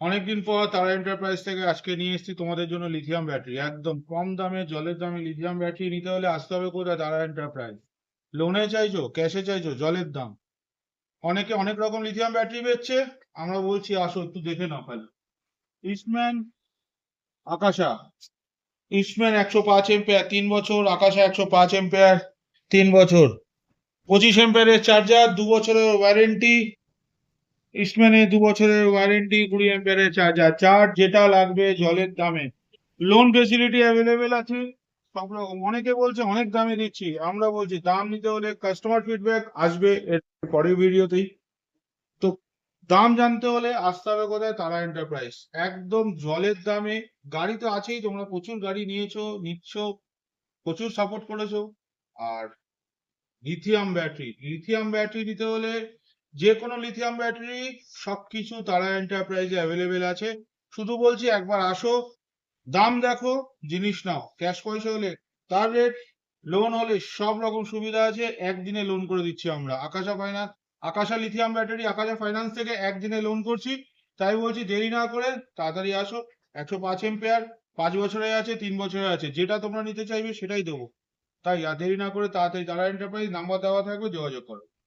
অনেকদিন পর তারা এন্টারপ্রাইজ থেকে আজকে নিয়ে এসেছি, তোমাদের জন্য লিথিয়াম ব্যাটারি একদম কম দামে, জলের দামে লিথিয়াম ব্যাটারি নিতে হলে আসতে হবে কোথায়? তারা এন্টারপ্রাইজ লোনে চাইছো? ক্যাশে চাইছো? জলের দাম। অনেকে অনেক রকম লিথিয়াম ব্যাটারি বেচছে। আমরা বলছি, আসো, একটু দেখে নাও খালি ইস্টম্যান আকাশা ইসম্যান একশো পাঁচ এম্পেয়ার তিন বছর। আকাশা একশো পাঁচ এম্পেয়ার তিন বছর। পঁচিশ এম্পেয়ারের চার্জার দু বছরের ওয়ারেন্টি ইস্টম্যানে দু বছরের ওয়ারেন্টি কুড়ি অ্যাম্পিয়ারের চার্জার চার্জ যেটা লাগবে জলের দামে। লোন ফেসিলিটি অ্যাভেলেবেল আছে। সব অনেকে বলছে, অনেক দামে দিচ্ছি। আমরা বলছি, দাম নিতে হলে কাস্টমার ফিডব্যাক আসবে এর পরের ভিডিওতেই। তো দাম জানতে হলে আসতে হবে কোথায় তারা এন্টারপ্রাইজ একদম জলের দামে। গাড়ি তো আছেই, তোমরা প্রচুর গাড়ি নিয়েছো, নিচ্ছ, প্রচুর সাপোর্ট করেছ। আর লিথিয়াম ব্যাটারি লিথিয়াম ব্যাটারি নিতে হলে যে কোনো লিথিয়াম ব্যাটারি সবকিছু তারা এন্টারপ্রাইজে অ্যাভেলেবেল আছে। শুধু বলছি একবার আসো, দাম দেখো, জিনিস নাও। ক্যাশ পয়সা হলে তার রেট লোন হলে সব রকম সুবিধা আছে। একদিনে লোন করে দিচ্ছি আমরা। Akasha finance Akasha lithium battery Akasha finance থেকে একদিনে লোন করছি। তাই বলছি দেরি না করে তাড়াতাড়ি আসো। একশো পাঁচ এম্পেয়ার পাঁচ বছরে আছে, তিন বছরে আছে। যেটা তোমরা নিতে চাইবে সেটাই দেবো। তাই আর দেরি না করে তাড়াতাড়ি তারা এন্টারপ্রাইজ নাম্বার দেওয়া থাকবে যোগাযোগ করো।